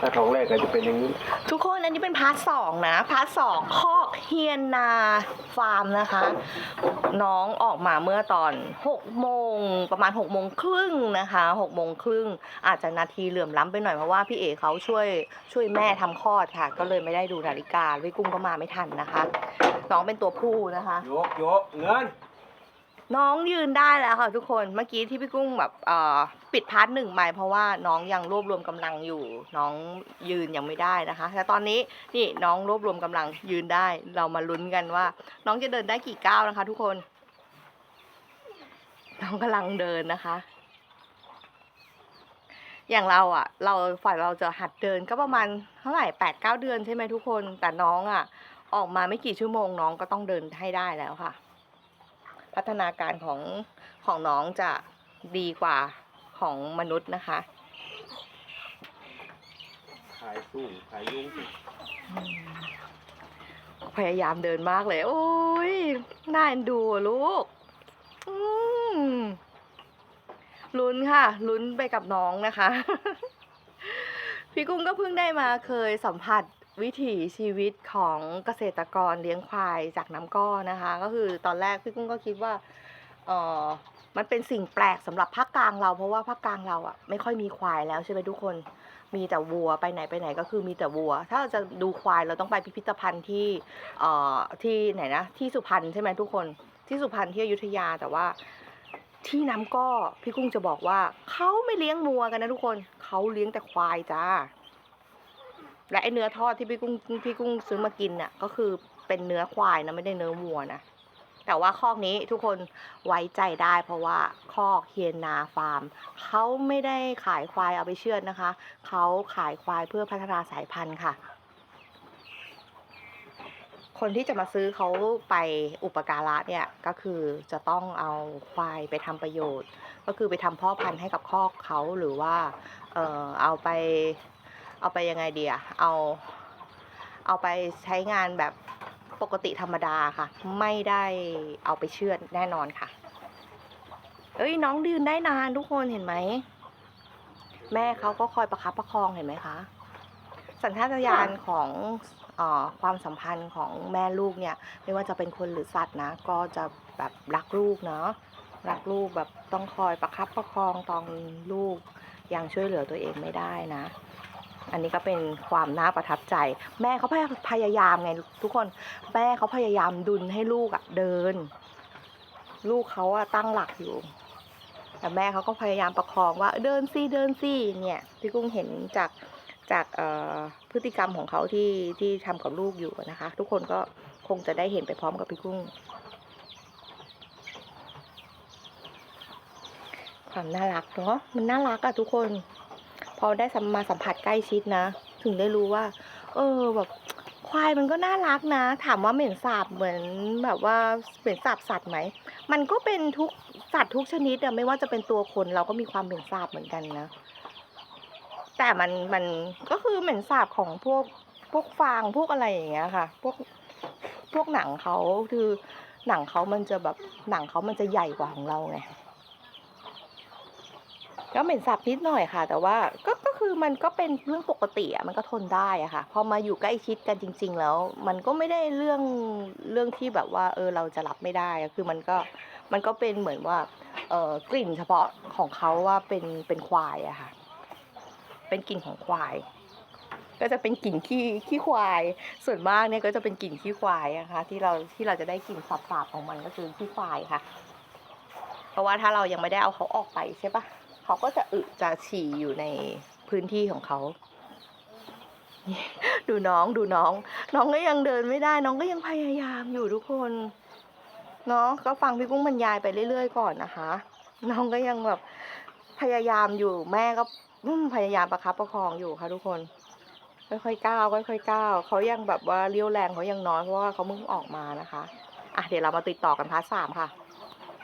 ถ้าท้องแรกก็จะเป็นอย่างนี้ ทุกคนอันนี้เป็นพาร์ทสองนะ พาร์ทสองคอกเฮียนนาฟาร์มนะคะ น้องออกมาเมื่อตอน6โมงประมาณ6โมงครึ่งนะคะ6โมงครึ่งอาจจะนาทีเหลื่อมล้ำไปหน่อยเพราะว่าพี่เอ๋เขาช่วยช่วยแม่ทำคลอดค่ะ ก็เลยไม่ได้ดูนาฬิกาพี่กุ้งก็มาไม่ทันนะคะ น้องเป็นตัวผู้นะคะ ยกยกเงิน น้องยืนได้แล้วค่ะทุกคนเมื่อกี้ที่พี่กุ้งแบบปิดพาร์ทหนึ่งไปเพราะว่าน้องยังรวบรวมกำลังอยู่ น้องยืนยังไม่ได้นะคะแต่ตอนนี้นี่น้องรวบรวมกำลังยืนได้ เรามาลุ้นกันว่า น้องจะเดินได้กี่ก้าวนะคะ ทุกคน น้องกำลังเดินนะคะ อย่างเราอะ เราฝ่ายเราจะหัดเดินก็ประมาณเท่าไหร่แปดเก้าเดือนใช่ไหมทุกคน แต่น้องอะ ออกมาไม่กี่ชั่วโมงน้องก็ต้องเดินให้ได้แล้วค่ะ พัฒนาการของของน้องจะดีกว่าของมนุษย์นะคะขายสู้ขายยุ่งสิพยายามเดินมากเลย โอ้ยน่าเอ็นดูอะลูกอืมลุ้นค่ะ ลุ้นไปกับน้องนะคะ พี่กุ้งก็เพิ่งได้มาเคยสัมผัส วิถีชีวิตของเกษตรกรเลี้ยงควายจากน้ำก้อนนะคะ ก็คือตอนแรกพี่กุ้งก็คิดว่าเออมันเป็นสิ่งแปลกสำหรับภาคกลางเราเพราะว่าภาคกลางเราอะไม่ค่อยมีควายแล้วใช่ไหมทุกคน มีแต่วัวไปไหนไปไหนก็คือมีแต่วัว ถ้าเราจะดูควายเราต้องไปพิพิธภัณฑ์ที่เอ่อที่ไหนนะที่สุพรรณใช่ไหมทุกคนที่สุพรรณที่อยุธยาแต่ว่าที่น้ำก้อพี่กุ้งจะบอกว่าเขาไม่เลี้ยงวัวกันนะทุกคนเขาเลี้ยงแต่ควายจ้า และไอเนื้อทอดที่พี่กุ้งพี่กุ้งซื้อมากินน่ะ ก็คือเป็นเนื้อควายนะไม่ได้เนื้อวัวนะแต่ว่าคอกนี้ทุกคนไว้ใจได้ เพราะว่าคอกเฮียนนาฟาร์มเขาไม่ได้ขายควายเอาไปเชื่อดนะคะเขาขายควายเพื่อพัฒนาสายพันธุ์ค่ะ คนที่จะมาซื้อเขาไปอุปการะเนี่ยก็คือจะต้องเอาควายไปทำประโยชน์ ก็คือไปทำพ่อพันธุ์ให้กับคอกเขาหรือว่าเออเอาไป เอาไปยังไงดีอะเอา เอาไปใช้งานแบบปกติธรรมดาค่ะ ไม่ได้เอาไปเชื่อดแน่นอนค่ะ เอ้ยน้องดืนได้นานทุกคนเห็นไหม แม่เขาก็คอยประคับประคองเห็นไหมคะ สัญชาตญาณของอความสัมพันธ์ของแม่ลูกเนี่ย ไม่ว่าจะเป็นคนหรือสัตว์นะ ก็จะแบบรักลูกเนาะรักลูกแบบต้องคอยประคับประคองตอนลูกยังช่วยเหลือตัวเองไม่ได้นะ อันนี้ก็เป็นความน่าประทับใจ แม่เขาพยพยายามไงทุกคนแม่เขาพยายามดุลให้ลูกอะเดิน ลูกเขาอะตั้งหลักอยู่ แต่แม่เขาก็พยายามประคองว่าเดินสิเดินสิเนี่ยพี่กุ้งเห็นจากจากพฤติกรรมของเขาที่ที่ทำกับลูกอยู่นะคะ ทุกคนก็คงจะได้เห็นไปพร้อมกับพี่กุ้ง ความน่ารักเนาะมันน่ารักอะทุกคน พอได้สัมมาสัมผัสใกล้ชิดนะ ถึงได้รู้ว่า เออแบบควายมันก็น่ารักนะ ถามว่าเหม็นสาบเหมือนแบบว่าเหม็นสาบสัตว์ไหม มันก็เป็นทุกสัตว์ทุกชนิดอะไม่ว่าจะเป็นตัวคนเราก็มีความเหม็นสาบเหมือนกันนะ แต่มันมันก็คือเหม็นสาบของพวกพวกฟางพวกอะไรอย่างเงี้ยค่ะ พวกพวกหนังเขาคือหนังเขามันจะแบบหนังเขามันจะใหญ่กว่าของเราไง ก็เหม็นสาบนิดหน่อยค่ะ แต่ว่าก็ก็คือมันก็เป็นเรื่องปกติอะมันก็ทนได้อะค่ะ พอมาอยู่ใกล้ชิดกันจริง ๆ แล้ว มันก็ไม่ได้เรื่องเรื่องที่แบบว่า เออเราจะรับไม่ได้อะคือมันก็มันก็เป็นเหมือนว่าเออกลิ่นเฉพาะของเขาว่าเป็นเป็นควายอะค่ะ เป็นกลิ่นของควาย ก็จะเป็นกลิ่นขี้ขี้ควาย ส่วนมากเนี่ยก็จะเป็นกลิ่นขี้ควายนะคะที่เราที่เราจะได้กลิ่นสาบๆของมันก็คือขี้ควายค่ะ เพราะว่าถ้าเรายังไม่ได้เอาเขาออกไปใช่ปะ เขาก็จะอึจะฉี่อยู่ในพื้นที่ของเขา ดูน้องดูน้อง น้องก็ยังเดินไม่ได้ น้องก็ยังพยายามอยู่ทุกคนเนาะก็ฟังพี่กุ้งบรรยายไปเรื่อย ๆ ก่อนนะคะ น้องก็ยังแบบพยายามอยู่แม่ก็พยายามประคับประคองอยู่ค่ะทุกคน ค่อยๆก้าวค่อยๆก้าวเขายังแบบว่าเลี้ยวแรงเขายังน้อยเพราะว่าเขาเพิ่งออกมานะคะ อะเดี๋ยวเรามาติดต่อกันพาร์ทสามค่ะ